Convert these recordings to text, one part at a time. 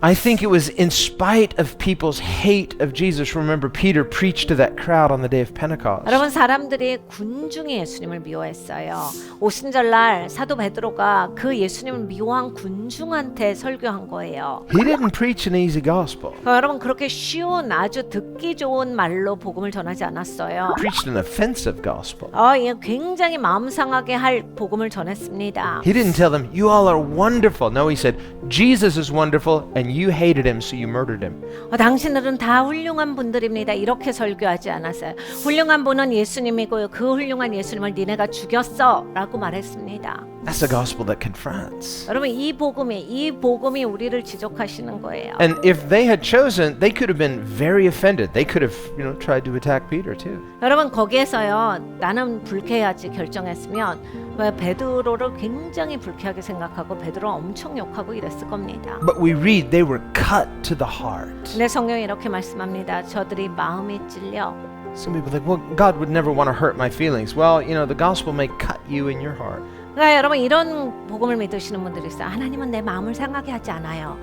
I think it was in spite of people's hate of Jesus. Remember, Peter preached to that crowd on the day of Pentecost. 여러분 사람들이 군중이 예수님을 미워했어요. 오순절날 사도 베드로가 그 예수님을 미워한 군중한테 설교한 거예요. He didn't preach an easy gospel. 그러니까 여러분 그렇게 쉬운 아주 듣기 좋은 말로 복음을 전하지 않았어요. He preached an offensive gospel. 어, 예, 굉장히 마음 상하게 할 복음을 전했습니다. He didn't tell them, You all are wonderful. No, he said, Jesus is wonderful and you hated him, so you murdered him. 어, 당신들은 다 훌륭한 분들입니다. 이렇게 설교하지 않았어요. 훌륭한 분은 예수님이고요. 그 훌륭한 예수님을 니네가 죽였어라고 말했습니다. That's the gospel that confronts. 여러분 이 복음이 이 복음이 우리를 지적하시는 거예요. And if they had chosen, they could have been very offended. They could have, you know, tried to attack Peter too. 여러분 거기에서요 나는 불쾌해야지 결정했으면 왜 베드로를 굉장히 불쾌하게 생각하고 베드로 엄청 욕하고 이랬을 겁니다. But we read they were cut to the heart. 내 성경이 이렇게 말씀합니다. 저들이 마음이 찔려 Some people think, well, God would never want to hurt my feelings. Well, you know, the gospel may cut you in your heart. 그러니까 여러분 이런 복음을 믿으시는 분들이 있어요. 하나님은 내 마음을 상하게 하지 않아요.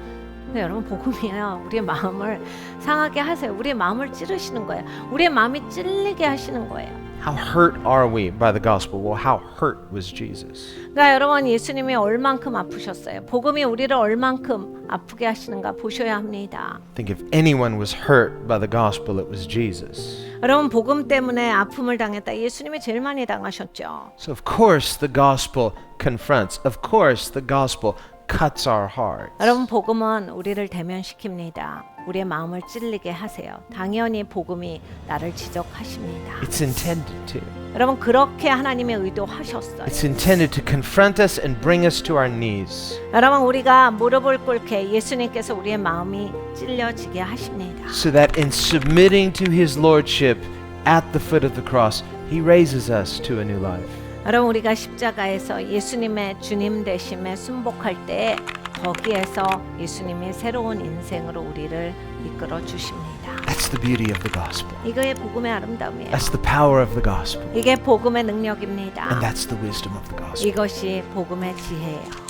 근데 여러분 복음이요 우리의 마음을 상하게 하세요. 우리의 마음을 찌르시는 거예요. 우리의 마음이 찔리게 하시는 거예요. How hurt are we by the gospel? Well, how hurt was Jesus? 그러니까 여러분 예수님이 얼만큼 아프셨어요. 복음이 우리를 얼만큼 아프게 하시는가 보셔야 합니다. Think if anyone was hurt by the gospel, it was Jesus. 여러분 복음 때문에 아픔을 당했다. 예수님이 제일 많이 당하셨죠. So, of course, the gospel confronts. Of course, the gospel cuts our hearts. 여러분 복음은 우리를 대면시킵니다. 우리의 마음을 찔리게 하세요. 당연히 복음이 나를 지적하십니다. It's intended to. 여러분 그렇게 하나님의 의도하셨어요. It's intended to confront us and bring us to our knees 여러분 우리가 무릎을 꿇게 예수님께서 우리의 마음이 찔려지게 하십니다. so that in submitting to his lordship at the foot of the cross, he raises us to a new life. 여러분 우리가 십자가에서 예수님의 주님 되심에 순복할 때 거기에서 예수님이 새로운 인생으로 우리를 이끌어 주십니다. That's the beauty of the gospel. 이거의 복음의 아름다움이에요. That's the power of the gospel. 이게 복음의 능력입니다. And that's the wisdom of the gospel. 이것이 복음의 지혜예요.